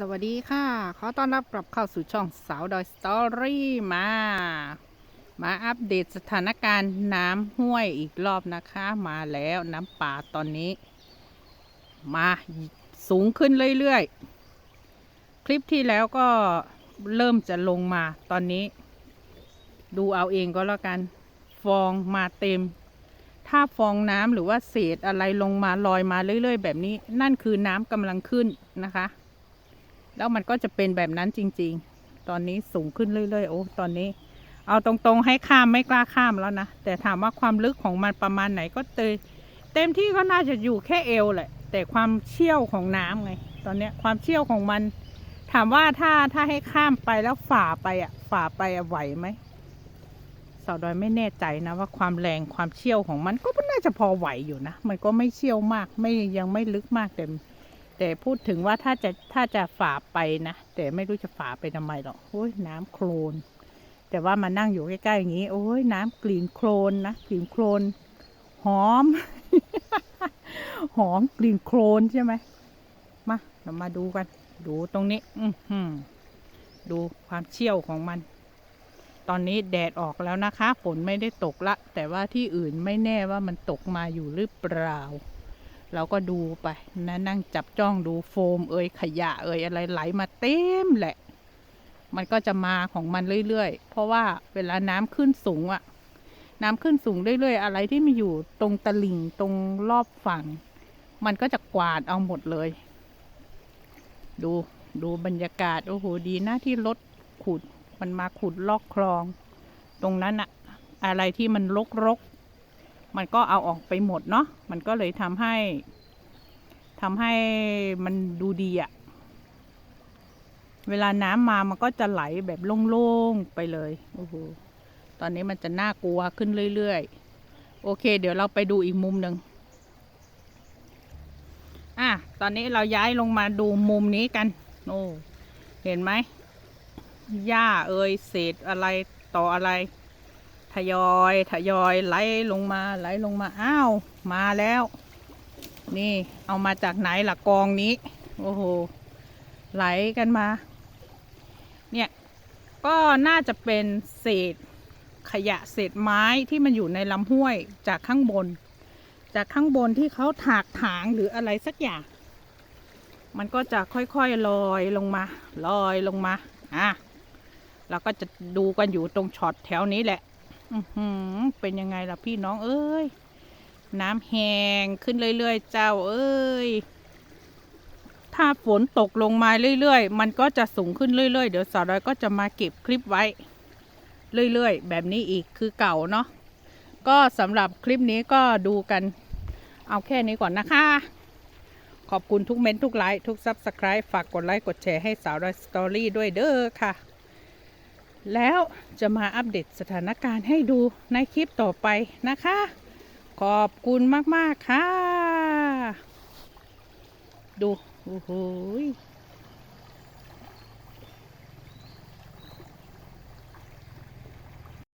สวัสดีค่ะ ขอต้อนรับกลับเข้าสู่ช่องสาวดอยสตอรี่มา มาอัปเดตสถานการณ์น้ำห้วยอีกรอบนะคะ มาแล้วน้ำป่าตอนนี้ มาสูงขึ้นเรื่อยๆ คลิปที่แล้วก็เริ่มจะลงมาตอนนี้ ดูเอาเองก็แล้วกัน ฟองมาเต็ม ถ้าฟองน้ำหรือว่าเศษอะไรลงมาลอยมาเรื่อย ๆ แบบนี้ นั่นคือน้ำกำลังขึ้นนะคะ แล้วมันก็จะเป็นแบบนั้นจริง ๆ ตอนนี้สูงขึ้นเรื่อยๆ โอ้ตอนนี้ เอาตรงๆให้ข้ามไม่กล้าข้ามแล้วนะ แต่ถามว่าความลึกของมันประมาณไหนก็เตยเต็มที่ก็น่าจะอยู่แค่เอวแหละ แต่ความเชี่ยวของน้ำไง ตอนเนี้ยความเชี่ยวของมัน ถามว่าถ้าถ้าให้ข้ามไปแล้วฝ่าไปอะ ฝ่าไปอะไหวไหมสาวดอยไม่แน่ใจนะว่าความแรงความเชี่ยวของมันก็น่าจะพอไหวอยู่นะ มันก็ไม่เชี่ยวมาก ไม่ยังไม่ลึกมากแต่ แต่พูดถึงว่าถ้าจะถ้าจะฝ่าไปนะแต่ไม่รู้จะฝ่าไปทำไมหรอกโอ้ยน้ำโคลน แต่ว่ามานั่งอยู่ใกล้ๆอย่างนี้ โอ้ยน้ำกลิ่นโคลนนะกลิ่นโคลนหอม หอมกลิ่นโคลนใช่ไหมมาเรามาดูกัน ดูตรงนี้ อืดูความเชี่ยวของมัน ตอนนี้แดดออกแล้วนะคะ ฝนไม่ได้ตกละ แต่ว่าที่อื่นไม่แน่ว่ามันตกมาอยู่หรือเปล่า เราก็ดูไปนะนั่งจับจ้องดูโฟมเอ่ยขยะเอ่ยอะไรไหลมาเต็มแหละ มันก็จะมาของมันเรื่อยๆ เพราะว่าเวลาน้ำขึ้นสูงอะน้ำขึ้นสูงเรื่อยๆ อะไรที่มีอยู่ตรงตลิ่งตรงรอบฝั่ง มันก็จะกวาดเอาหมดเลย ดูดูบรรยากาศ โอ้โหดีนะที่รถขุด มันมาขุดลอกคลอง ตรงนั้นอะอะไรที่มันรกๆ มันก็เอาออกไปหมดเนาะมันก็เลยทำให้ทำให้มันดูดีอะเวลาน้ำมามันก็จะไหลแบบโล่งๆไปเลยโอ้โหตอนนี้มันจะน่ากลัวขึ้นเรื่อยๆ โอเค เดี๋ยวเราไปดูอีกมุมหนึ่งอะ ตอนนี้เราย้ายลงมาดูมุมนี้กันโอ้เห็นไหมหญ้าเอ่ยเศษอะไรต่ออะไร ทยอยทยอยไหลลงมาไหลลงมาอ้าวมาแล้ว นี่เอามาจากไหนหล่ะกองนี้ โอ้โหไหลกันมา เนี่ยก็น่าจะเป็นเศษขยะเศษไม้ที่มันอยู่ในลำห้วยจากข้างบน จากข้างบนที่เขาถากถางหรืออะไรสักอย่าง มันก็จะค่อยๆลอยลงมาลอยลงมาอะเราก็จะดูกันอยู่ตรงช็อตแถวนี้แหละ เป็นยังไงล่ะพี่น้องเอ้ย น้ำแห้งขึ้นเรื่อยๆ เจ้าเอ้ย ถ้าฝนตกลงมาเรื่อยๆ มันก็จะสูงขึ้นเรื่อยๆ เดี๋ยวสาวดอยก็จะมาเก็บคลิปไว้ เรื่อยๆ แบบนี้อีกคือเก่าเนาะ ก็สำหรับคลิปนี้ก็ดูกัน เอาแค่นี้ก่อนนะคะ ขอบคุณทุกเม้นทุกไลค์ทุกซับสไคร b e ฝากกดไลค์กดแชร์ให้สาวดอยสตอรี่ด้วยเด้อค่ะ แล้วจะมาอัปเดตสถานการณ์ให้ดูในคลิปต่อไปนะคะ ขอบคุณมาก ๆ ค่ะ ดู โอ้โห